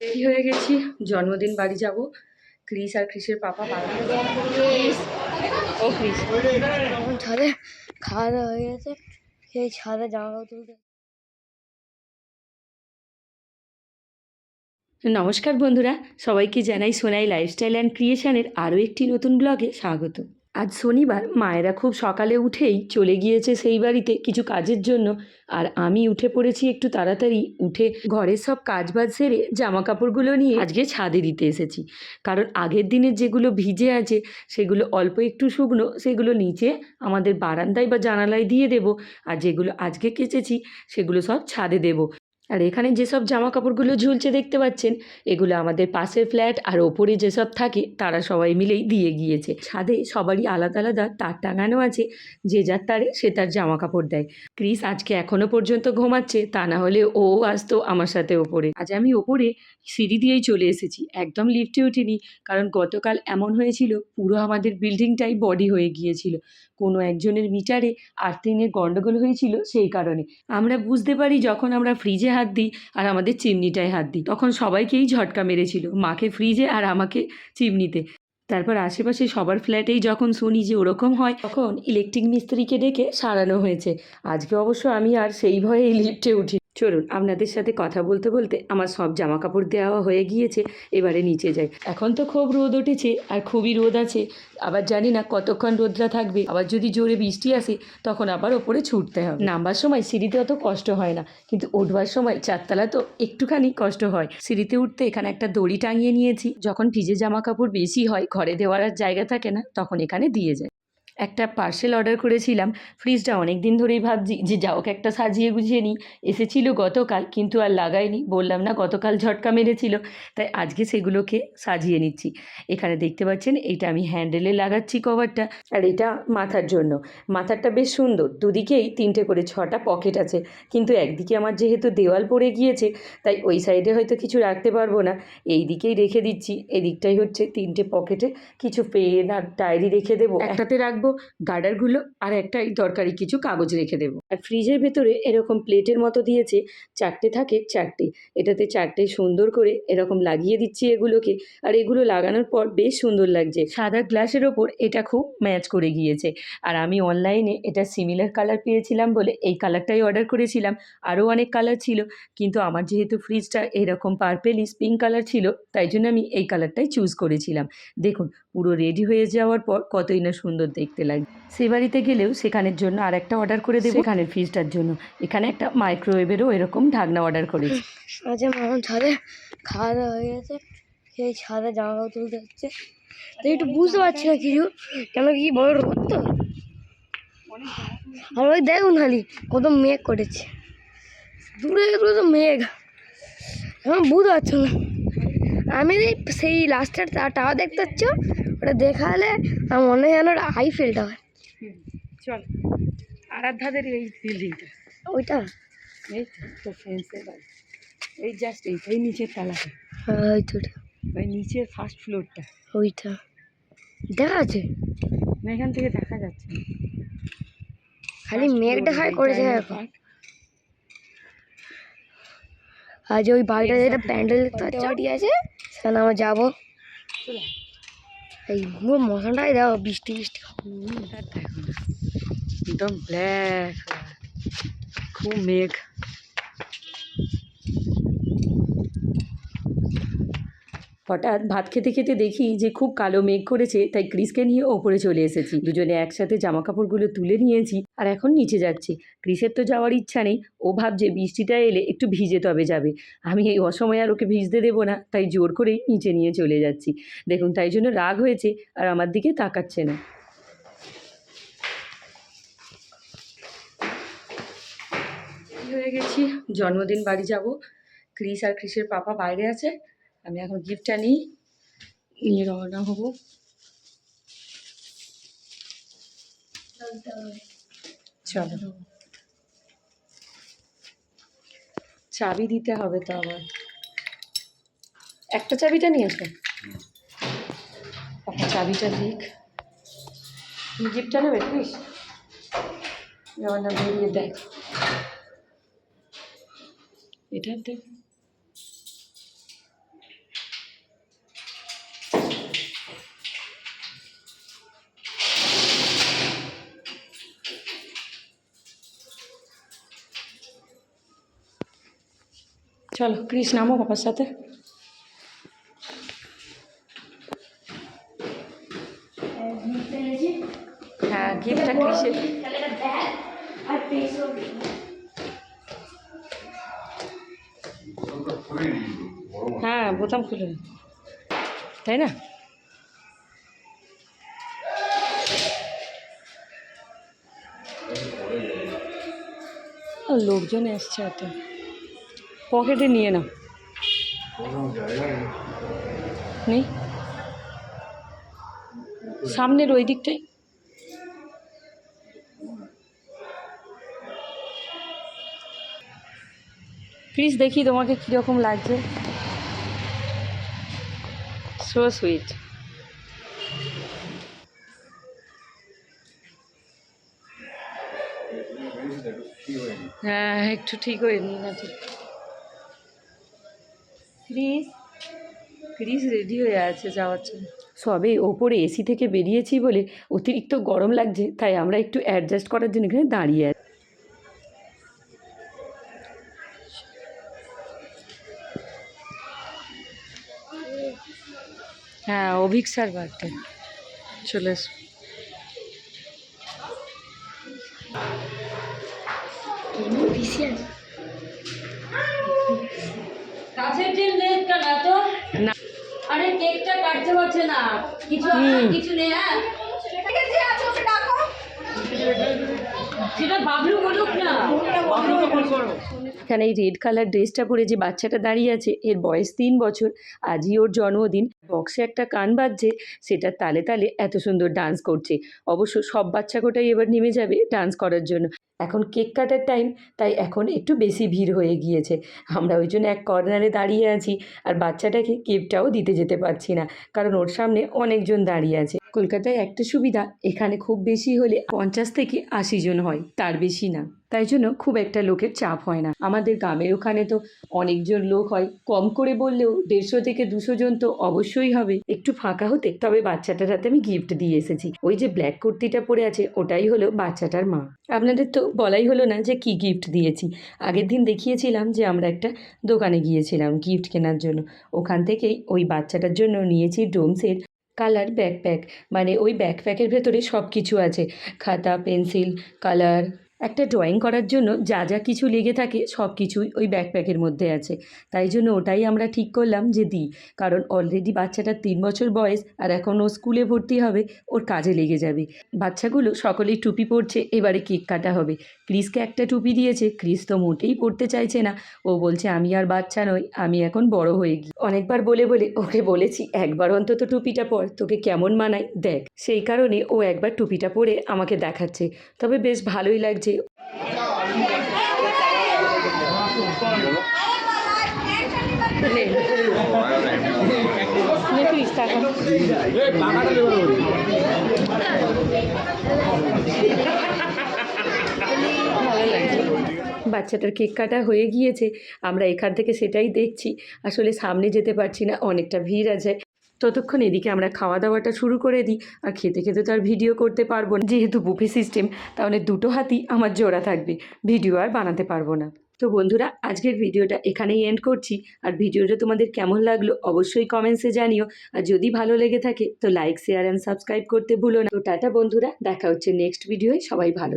Ready হয়ে গেছি। জন্মদিন বাড়ি যাব। ক্রিস আর ক্রিসের পাপা বাড়ি ও ক্রিস। ছাদে খাওয়া দাওয়া হয়ে গেছে। সেই ছাদে জামা তুলতে। নমস্কার বন্ধুরা, সবাইকে জানাই সোনাই লাইফস্টাইল অ্যান্ড ক্রিয়েশনের আরও একটি নতুন ব্লগে স্বাগত। আজ শনিবার মায়েরা খুব সকালে উঠেই চলে গিয়েছে সেই বাড়িতে কিছু কাজের জন্য। আর আমি উঠে পড়েছি একটু তাড়াতাড়ি, উঠে ঘরের সব কাজবাজ সেরে জামা কাপড়গুলো নিয়ে আজকে ছাদে দিতে এসেছি। কারণ আগের দিনের যেগুলো ভিজে আছে, সেগুলো অল্প একটু শুকনো, সেগুলো নিচে আমাদের বারান্দায় বা জানালায় দিয়ে দেব। আর যেগুলো আজকে কেচেছি, সেগুলো সব ছাদে দেব। আর এখানে যেসব জামা কাপড়গুলো ঝুলছে দেখতে পাচ্ছেন, এগুলো আমাদের পাশের ফ্ল্যাট আর ওপরে যেসব থাকে, তারা সবাই মিলেই দিয়ে গিয়েছে। ছাদে সবারই আলাদা আলাদা তার টাঙানো আছে, যে যার তারে সে তার জামা কাপড় দেয়। ক্রিস আজকে এখনও পর্যন্ত ঘুমাচ্ছে, তা না হলে ও আসতো আমার সাথে ওপরে। আজ আমি ওপরে সিঁড়ি দিয়েই চলে এসেছি, একদম লিফটে উঠিনি, কারণ গতকাল এমন হয়েছিল, পুরো আমাদের বিল্ডিংটাই বডি হয়ে গিয়েছিল। কোনো একজনের মিটারে আর্থিংয়ের গণ্ডগোল হয়েছিল সেই কারণে। আমরা বুঝতে পারি যখন আমরা ফ্রিজে হাত দিই আর আমাদের চিমনিটায় হাত দিই। তখন সবাইকেই ঝটকা মেরেছিল, মাকে ফ্রিজে আর আমাকে চিমনিতে। তারপর আশেপাশে সবার ফ্ল্যাটেই যখন শুনি যে ওরকম হয়, তখন ইলেকট্রিক মিস্ত্রিকে ডেকে সারানো হয়েছে। আজকে অবশ্য আমি আর সেই ভয়ে লিফটে উঠি চলুন আপনাদের সাথে কথা বলতে বলতে আমার সব জামা কাপড় দেওয়া হয়ে গিয়েছে, এবারে নিচে যাই। এখন তো খুব রোদ উঠেছে আর খুবই রোদ আছে, আবার জানি না কতক্ষণ রোদরা থাকবে, আবার যদি জোরে বৃষ্টি আসে তখন আবার ওপরে ছুটতে হবে। নামবার সময় সিঁড়িতে অত কষ্ট হয় না, কিন্তু উঠবার সময় চারতলা তো একটুখানি কষ্ট হয়। সিঁড়িতে উঠতে এখানে একটা দড়ি টাঙিয়ে নিয়েছি, যখন ভিজে জামা কাপড় বেশি হয়, ঘরে দেওয়ার আর জায়গা থাকে না, তখন এখানে দিয়ে যায় একটা পার্সেল অর্ডার করেছিলাম। ফ্রিজটা অনেক দিন ধরেই ভাবছি যে যাওক একটা সাজিয়ে গুছিয়ে নিই। এসেছিল গতকাল, কিন্তু আর লাগাইনি। বললাম, না, গতকাল ঝটকা মেরেছিল। তাই আজকে সেগুলোকে সাজিয়ে নিচ্ছি। এখানে দেখতে পাচ্ছেন, এটা আমি হ্যান্ডেলে লাগাচ্ছি কভারটা আর এটা মাথার জন্য। মাথারটা বেশ সুন্দর। দুদিকেই তিনটে করে ছটা পকেট আছে। কিন্তু একদিকে আমার যেহেতু দেওয়াল পড়ে গিয়েছে, তাই ওই সাইডে হয়তো কিছু রাখতে পারব না। এই দিকেই রেখে দিচ্ছি। এদিকটাই হচ্ছে তিনটে পকেটে কিছু পেন আর ডায়েরি রেখে দেবো। একটাতে রাখব গার্ডারগুলো আর একটাই দরকারি কিছু কাগজ রেখে দেবো। আর ফ্রিজের ভেতরে এরকম প্লেটের মতো দিয়েছে, চারটে থাকে, চারটে। এটাতে চারটে সুন্দর করে এরকম লাগিয়ে দিচ্ছি এগুলোকে। আর এগুলো লাগানোর পর বেশ সুন্দর লাগছে। সাদা গ্লাসের ওপর এটা খুব ম্যাচ করে গিয়েছে। আর আমি অনলাইনে এটা সিমিলার কালার পেয়েছিলাম বলে এই কালারটাই অর্ডার করেছিলাম। আরও অনেক কালার ছিল, কিন্তু আমার যেহেতু ফ্রিজটা এরকম পার্পেলিস পিঙ্ক কালার ছিল, তাই জন্য আমি এই কালারটাই চুজ করেছিলাম। দেখুন, পুরো রেডি হয়ে যাওয়ার পর কতই না সুন্দর দেখতে। লাগে। সে বাড়িতে গেলেও সেখানের জন্য আর একটা অর্ডার করে দেবো। সেখানের ফ্রিজটার জন্য। এখানে একটা মাইক্রোওয়েভেরও এরকম ঢাকনা অর্ডার করেছি। আজ এখন ছাদে খাওয়া দাওয়া হয়ে গেছে। সেই ছাদে জামা কাপড় তুলতে হচ্ছে। তো একটু বুঝতে পারছি না কিছু। কেন কি বড় রোদ তো? আর ওই দেখুন খালি কত মেঘ করেছে। দূরে দূরে তো মেঘ। এখন বুঝতে পারছ না। আমি সেই লাস্টের টাওয়ার দেখতে পাচ্ছ? ওটা দেখালে আমার মনে হয় যেন ওটা আইফেল টাওয়ার চল আরাধ্যাদের এই বিল্ডিংটা ওইটা? এই তো ফ্রেন্ডসের বাড়ি। এই জাস্ট এইটাই নিচের তালাটা। হ্যাঁ, ওই তো ওই নিচের ফার্স্ট ফ্লোরটা ওইটা। দেখা আছে না এখান থেকে দেখা যাচ্ছে খালি খালি এইটা করেছে এখন। আজ ওই বাড়িটা যেটা প্যান্ডেল পাচ্ছ আছে সেখানে আমরা যাব। চলে। এই পুরো মশাটাই দেখো বৃষ্টি বৃষ্টি। একদম ব্ল্যাক খুব মেঘ হঠাৎ ভাত খেতে খেতে দেখি যে খুব কালো মেঘ করেছে, তাই ক্রিসকে নিয়ে ওপরে চলে এসেছি। দুজনে একসাথে জামা কাপড়গুলো তুলে নিয়েছি আর এখন নিচে যাচ্ছি। ক্রিসের তো যাওয়ার ইচ্ছা নেই, ও ভাবছে বৃষ্টিটা এলে একটু ভিজে তবে যাবে। আমি এই অসময়ে আর ওকে ভিজতে দেবো না, তাই জোর করেই নিচে নিয়ে চলে যাচ্ছি। দেখুন, তাই জন্য রাগ হয়েছে আর আমার দিকে তাকাচ্ছে না। হয়ে গেছি? জন্মদিন বাড়ি যাব। ক্রিস আর ক্রিসের পাপা বাইরে আছে। আমি এখন গিফটটা নিই। নিয়ে রওনা হব। চলো। চাবি দিতে হবে তো আবার। একটা চাবিটা নিয়ে আসো। পাপা চাবিটা দিক। গিফটটা নেবে ক্রিস যেমন না বেরিয়ে দেখ। চলো ক্রিস নামো বাবার সাথে। হ্যাঁ গিফটটা ক্রিসের হ্যাঁ বোতাম খুলে তাই না? লোকজন এসছে এত। পকেটে নিয়ে নাও। নেই? সামনের ওই দিকটাই প্লিজ দেখি তোমাকে কীরকম লাগছে। সো সুইট হ্যাঁ একটু ঠিক হয়ে নি না ঠিক ক্রিস ক্রিস রেডি হয়ে আছে যাওয়ার জন্য। সবে ওপরে এসি থেকে বেরিয়েছি বলে অতিরিক্ত গরম লাগছে তাই আমরা একটু অ্যাডজাস্ট করার জন্য এখানে দাঁড়িয়ে আছি। হ্যাঁ অভিক স্যার বার্থডে চলে এসো। পিসি আছে? কেকটা কাটতে পারছে না। কিছু কিছু নেই হ্যাঁ? সেটা বাবলু বলুক না। এখানে এই রেড কালার ড্রেসটা পরে যে বাচ্চাটা দাঁড়িয়ে আছে এর বয়স তিন বছর আজই ওর জন্মদিন। বক্সে একটা কান বাজছে সেটার তালে তালে এত সুন্দর ডান্স করছে। অবশ্য সব বাচ্চা কোটাই এবার নেমে যাবে ডান্স করার জন্য। এখন কেক কাটার টাইম তাই এখন একটু বেশি ভিড় হয়ে গিয়েছে। আমরা ওই জন্য এক কর্নারে দাঁড়িয়ে আছি, আর বাচ্চাটাকে কেকটাও দিতে যেতে পারছি না, কারণ ওর সামনে অনেকজন দাঁড়িয়ে আছে। কলকাতায় একটা সুবিধা, এখানে খুব বেশি হলে পঞ্চাশ থেকে আশি জন হয়, তার বেশি না। তাই জন্য খুব একটা লোকের চাপ হয় না। আমাদের গ্রামের ওখানে তো অনেকজন লোক হয়, কম করে বললেও দেড়শো থেকে দুশো জন তো অবশ্যই হবে। একটু ফাঁকা হতে তবে বাচ্চাটার হাতে আমি গিফট দিয়ে এসেছি। ওই যে ব্ল্যাক কুর্তিটা পরে আছে, ওটাই হলো বাচ্চাটার মা। আপনাদের তো বলাই হলো না যে কি গিফট দিয়েছি। আগের দিন দেখিয়েছিলাম যে আমরা একটা দোকানে গিয়েছিলাম গিফট কেনার জন্য। ওখান থেকেই ওই বাচ্চাটার জন্য নিয়েছি ডোমসের কালার ব্যাকপ্যাক মানে ওই ব্যাকপ্যাকের ভেতরে সব কিছু আছে। খাতা পেন্সিল কালার একটা ড্রয়িং করার জন্য যা যা কিছু লেগে থাকে সব কিছুই ওই ব্যাকপ্যাকের মধ্যে আছে। তাই জন্য ওটাই আমরা ঠিক করলাম যে দিই। কারণ অলরেডি বাচ্চাটার তিন বছর বয়স আর এখন ও স্কুলে ভর্তি হবে, ওর কাজে লেগে যাবে। বাচ্চাগুলো সকলেই টুপি পরছে, এবারে কেক কাটা হবে। ক্রিসকে একটা টুপি দিয়েছে, ক্রিস তো মোটেই পড়তে চাইছে না। ও বলছে, আমি আর বাচ্চা নই, আমি এখন বড় হয়ে গিয়ে অনেকবার বলে বলে ওকে বলেছি, একবার অন্তত টুপিটা পর, তোকে কেমন মানায়? দেখ। সেই কারণে ও একবার টুপিটা পরে আমাকে দেখাচ্ছে। তবে বেশ ভালোই লাগছে লাগছে বাচ্চাটার কেক কাটা হয়ে গিয়েছে, আমরা এখান থেকে সেটাই দেখছি। আসলে সামনে যেতে পারছি না, অনেকটা ভিড় আছে। ততক্ষণ এদিকে আমরা খাওয়া দাওয়াটা শুরু করে দিই আর খেতে খেতে তো আর ভিডিও করতে পারব না। যেহেতু বুফে সিস্টেম, তাহলে দুটো হাতই আমার জোড়া থাকবে, ভিডিও আর বানাতে পারব না। তো বন্ধুরা, আজকের ভিডিওটা এখানেই এন্ড করছি। আর ভিডিওটা তোমাদের কেমন লাগল অবশ্যই কমেন্টসে জানিও। আর যদি ভালো লেগে থাকে, তো লাইক শেয়ার অ্যান্ড সাবস্ক্রাইব করতে ভুলো না। তো টাটা বন্ধুরা, দেখা হচ্ছে নেক্সট ভিডিওয় সবাই ভালো।